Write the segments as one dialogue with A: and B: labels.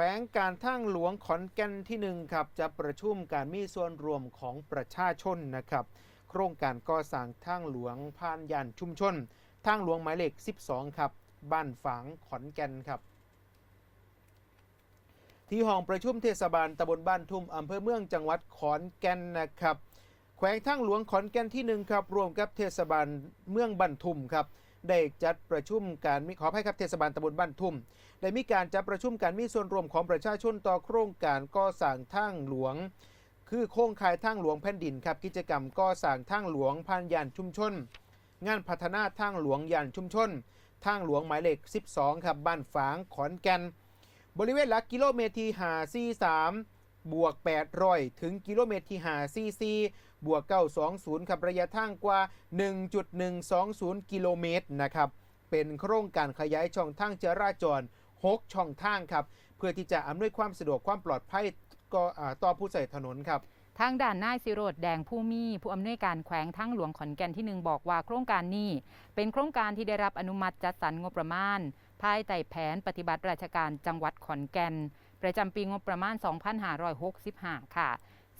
A: วงการทางหลวงขอนแก่นที่หนึ่งครับ จะประชุมการมีส่วนรวมของประชาชนนะครับ โครงการก่อสร้างทางหลวงผ่านยานชุมชน ทางหลวงหมายเลข 12 ครับ บ้านฝางขอนแก่นครับ ที่ห้องประชุมเทศบาลตำบลบ้านทุ่มอำเภอเมืองจังหวัดขอนแก่นนะครับแขวงทางหลวงขอนแก่นที่หนึ่งครับรวมกับเทศบาลเมืองบ้านทุ่มครับ ได้จัดประชุมการมีขอให้ครับเทศบาลตำบลบ้านทุ่ม ได้มีการจัดประชุมการมีส่วนร่วมของประชาชนต่อโครงการก่อสร้างทางหลวง คือโครงข่ายทางหลวงแผ่นดินครับกิจกรรมก่อสร้างทางหลวงผ่านยานชุมชน งานพัฒนาทางหลวงยานชุมชน ทางหลวงหมายเลข 12 ครับบ้านฝางขอนแก่นบริเวณหลักกิโลเมตรที่543 บวก800 ถึงกิโลเมตรที่544บวก 920ครับระยะทางกว่า 1.120 กิโลเมตรนะครับ เป็นโครงการขยายช่องทางจราจร 6 ช่องทางครับ เพื่อที่จะอำนวยความสะดวกความปลอดภัยก็ต่อผู้ใช้ถนนครับ
B: ทางด่านนายสิโรดแดงผู้มี ผู้อำนวยการแขวงทางหลวงขอนแก่นที่หนึ่งบอกว่าโครงการนี้ เป็นโครงการที่ได้รับอนุมัติจัดสรรงบประมาณ ภายใต้แผนปฏิบัติราชการจังหวัดขอนแก่น ประจำปีงบประมาณ 2565 ค่ะ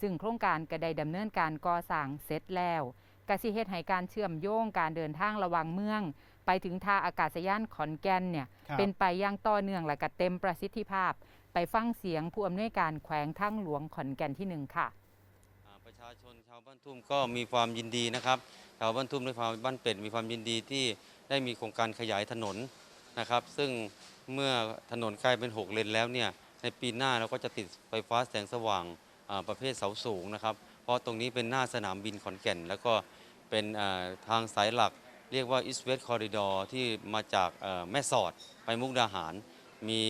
B: ซึ่งโครงการก็ได้ดำเนินการก่อสร้างเสร็จแล้วกสิเฮ็ดให้การเชื่อมโยงการเดินทางระหว่างเมือง ไปถึงท่าอากาศยานขอนแก่นเนี่ย
A: ครับ
B: เป็นไปอย่างต่อเนื่องและก็เต็มประสิทธิภาพ ไปฟังเสียงผู้อำนวยการแขวงทางหลวงขอนแก่นที่หนึ่งค่ะ
C: อ่าประชาชนชาวบ้านทุ่มก็มีความยินดีนะครับชาวบ้านทุ่มและชาวบ้านเป็ดมีความยินดีที่ได้มีโครงการขยายถนนนะครับ ซึ่งเมื่อถนนกลายเป็น 6 เลนแล้วเนี่ย ในปีหน้าเราก็จะติดไฟฟ้าแสงสว่างประเภทเสาสูงนะครับ เพราะตรงนี้เป็นหน้าสนามบินขอนแก่น แล้วก็เป็นทางสายหลักเรียกว่า East West Corridor ที่มาจากแม่สอดไปมุกดาหาร มี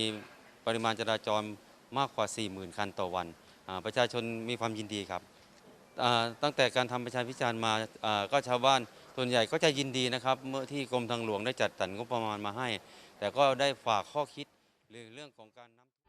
C: ปริมาณจราจรมากกว่า 40,000 คันต่อวัน ประชาชนมีความยินดีครับตั้งแต่การทำประชาพิจารณ์มาอ่าก็ชาวบ้านส่วนใหญ่ก็จะยินดีนะครับ เมื่อที่กรมทางหลวงได้จัดสรรงบประมาณมาให้ แต่ก็ได้ฝากข้อคิดเรื่องของการน้ำ